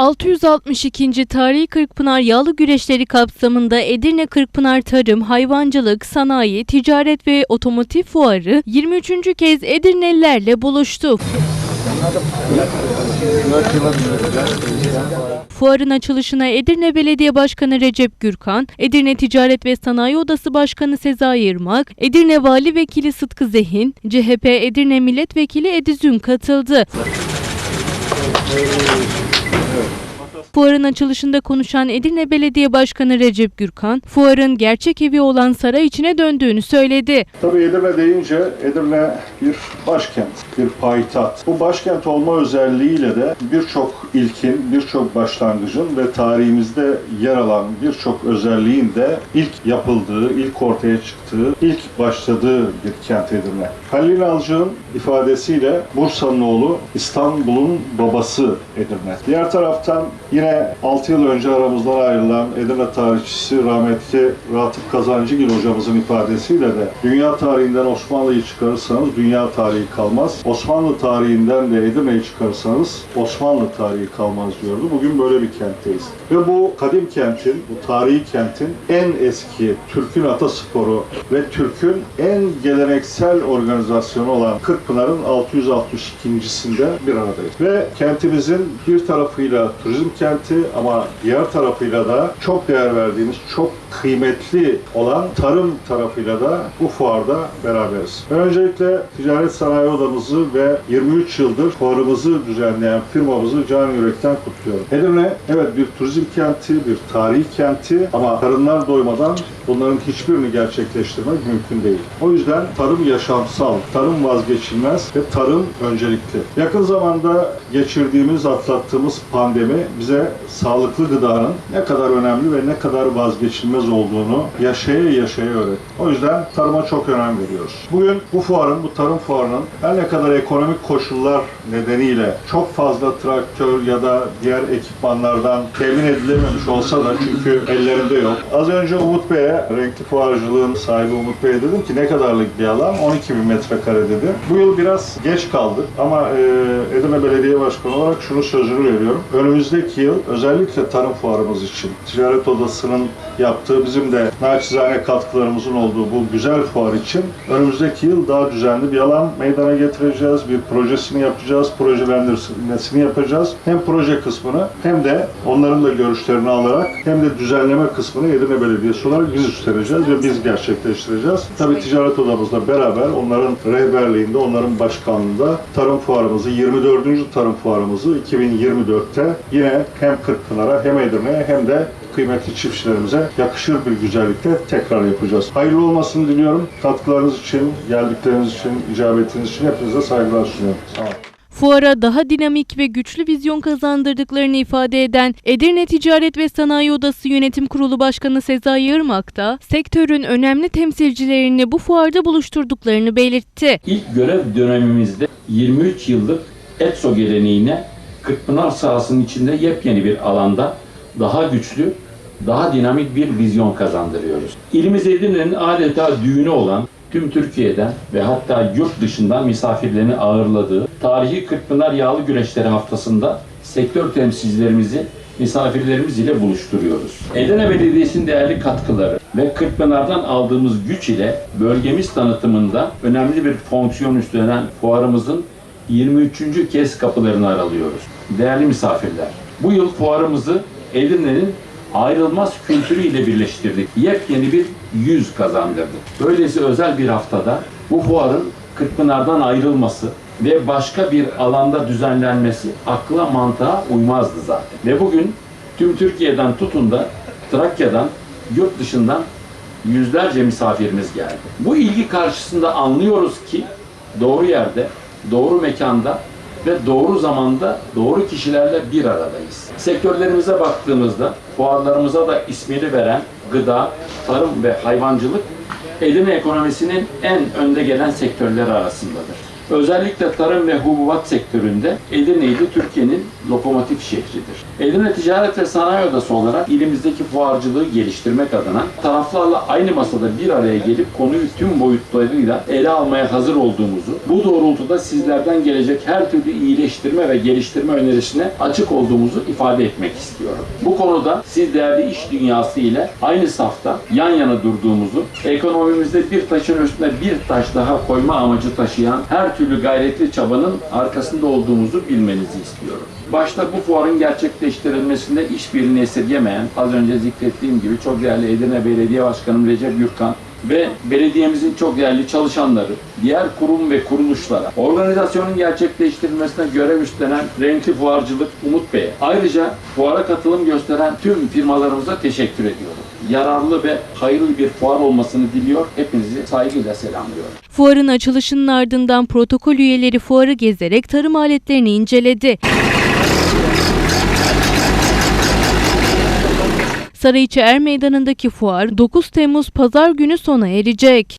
662. Tarihi Kırkpınar Yağlı Güreşleri kapsamında Edirne Kırkpınar Tarım, Hayvancılık, Sanayi, Ticaret ve Otomotiv Fuarı 23. kez Edirnelilerle buluştu. Fuarın açılışına Edirne Belediye Başkanı Recep Gürkan, Edirne Ticaret ve Sanayi Odası Başkanı Sezai Irmak, Edirne Vali Vekili Sıtkı Zehin, CHP Edirne Milletvekili Edizün katıldı. Fuarın açılışında konuşan Edirne Belediye Başkanı Recep Gürkan, fuarın gerçek evi olan saray içine döndüğünü söyledi. Tabii Edirne deyince Edirne bir başkent, bir payitaht. Bu başkent olma özelliğiyle de birçok ilkin, birçok başlangıcın ve tarihimizde yer alan birçok özelliğin de ilk yapıldığı, ilk ortaya çıktığı, ilk başladığı bir kent Edirne. Halil İnalcık'ın ifadesiyle Bursa'nın oğlu İstanbul'un babası Edirne. Diğer taraftan yine 6 yıl önce aramızdan ayrılan Edirne tarihçisi rahmetli Ratıp Kazancıgil hocamızın ifadesiyle de dünya tarihinden Osmanlı'yı çıkarırsanız dünya tarihi kalmaz. Osmanlı tarihinden de Edirne'yi çıkarırsanız Osmanlı tarihi kalmaz diyordu. Bugün böyle bir kentteyiz. Ve bu kadim kentin, bu tarihi kentin en eski Türk'ün atasporu ve Türk'ün en geleneksel organizasyonu olan Kırkpınar'ın 662.sinde bir aradayız. Ve kentimizin bir tarafıyla turizm kenti ama diğer tarafıyla da çok değer verdiğimiz, çok kıymetli olan tarım tarafıyla da bu fuarda beraberiz. Öncelikle Ticaret Sanayi Odamızı ve 23 yıldır fuarımızı düzenleyen firmamızı can yürekten kutluyorum. Edirne evet bir turizm kenti, bir tarihi kenti ama tarımlar doymadan bunların hiçbirini gerçekleştirmek mümkün değil. O yüzden tarım yaşamsal, tarım vazgeçilmez ve tarım öncelikli. Yakın zamanda geçirdiğimiz, atlattığımız pandemi bize sağlıklı gıdanın ne kadar önemli ve ne kadar vazgeçilmez olduğunu yaşaya yaşaya öğretti. O yüzden tarıma çok önem veriyoruz. Bugün bu fuarın, bu tarım fuarının her ne kadar ekonomik koşullar nedeniyle çok fazla traktör ya da diğer ekipmanlardan temin edilememiş olsa da çünkü ellerinde yok. Az önce Umut Bey'e, renkli fuarcılığın sahibi Umut Bey'e dedim ki ne kadarlık bir alan? 12 bin metrekare dedi. Bu yıl biraz geç kaldık ama e, Edirne Belediye Başkanı olarak şunu sözünü veriyorum. Önümüzdeki yıl özellikle tarım fuarımız için Ticaret Odası'nın yaptığı bizim de naçizane katkılarımızın olduğu bu güzel fuar için önümüzdeki yıl daha düzenli bir alan meydana getireceğiz. Bir projesini yapacağız, projelendirmesini yapacağız. Hem proje kısmını hem de onların da görüşlerini alarak hem de düzenleme kısmını Edirne Belediyesi olarak biz üstleneceğiz ve biz gerçekleştireceğiz. Tabii ticaret odamızla beraber onların rehberliğinde, onların başkanlığında tarım fuarımızı, 24. tarım fuarımızı 2024'te yine hem Kırkpınar'a hem Edirne'ye hem de kıymetli çiftçilerimize yakışır bir güzellikle tekrar yapacağız. Hayırlı olmasını diliyorum. Katkılarınız için, geldikleriniz için, icabetiniz için hepinize saygılar sunuyorum. Sağ olun. Fuara daha dinamik ve güçlü vizyon kazandırdıklarını ifade eden Edirne Ticaret ve Sanayi Odası Yönetim Kurulu Başkanı Sezai Irmak da sektörün önemli temsilcilerini bu fuarda buluşturduklarını belirtti. İlk görev dönemimizde 23 yıllık ETSO geleneğine Kırkpınar sahasının içinde yepyeni bir alanda daha güçlü, daha dinamik bir vizyon kazandırıyoruz. İlimiz Edirne'nin adeta düğünü olan tüm Türkiye'den ve hatta yurt dışından misafirlerini ağırladığı tarihi Kırkpınar Yağlı Güreşleri haftasında sektör temsilcilerimizi misafirlerimiz ile buluşturuyoruz. Edirne Belediyesi'nin değerli katkıları ve Kırkpınar'dan aldığımız güç ile bölgemiz tanıtımında önemli bir fonksiyon üstlenen fuarımızın 23. kez kapılarını aralıyoruz. Değerli misafirler, bu yıl fuarımızı Edirne'nin ayrılmaz kültürüyle birleştirdik. Yepyeni bir yüz kazandırdık. Böylesi özel bir haftada bu fuarın Kırkpınar'dan ayrılması ve başka bir alanda düzenlenmesi akla mantığa uymazdı zaten. Ve bugün tüm Türkiye'den tutun da Trakya'dan, yurt dışından yüzlerce misafirimiz geldi. Bu ilgi karşısında anlıyoruz ki doğru yerde, doğru mekanda ve doğru zamanda doğru kişilerle bir aradayız. Sektörlerimize baktığımızda fuarlarımıza da ismini veren gıda, tarım ve hayvancılık Edirne ekonomisinin en önde gelen sektörleri arasındadır. Özellikle tarım ve hububat sektöründe Edirne'yi Türkiye'nin lokomotif şehridir. Edirne Ticaret ve Sanayi Odası olarak ilimizdeki fuarcılığı geliştirmek adına taraflarla aynı masada bir araya gelip konuyu tüm boyutlarıyla ele almaya hazır olduğumuzu, bu doğrultuda sizlerden gelecek her türlü iyileştirme ve geliştirme önerisine açık olduğumuzu ifade etmek istiyorum. Bu konuda siz değerli iş dünyası ile aynı safta yan yana durduğumuzu, ekonomimizde bir taşın üstüne bir taş daha koyma amacı taşıyan her türlü gayretli çabanın arkasında olduğumuzu bilmenizi istiyorum. Başta bu fuarın gerçekleştirilmesinde işbirliğini esirgemeyen, az önce zikrettiğim gibi çok değerli Edirne Belediye Başkanım Recep Gürkan ve belediyemizin çok değerli çalışanları, diğer kurum ve kuruluşlara, organizasyonun gerçekleştirilmesine görev üstlenen Renkli Fuarcılık Umut Bey'e, ayrıca fuara katılım gösteren tüm firmalarımıza teşekkür ediyorum. Yararlı ve hayırlı bir fuar olmasını diliyor. Hepinizi saygıyla selamlıyorum. Fuarın açılışının ardından protokol üyeleri fuarı gezerek tarım aletlerini inceledi. Sarıçı Er Meydanı'ndaki fuar 9 Temmuz Pazar günü sona erecek.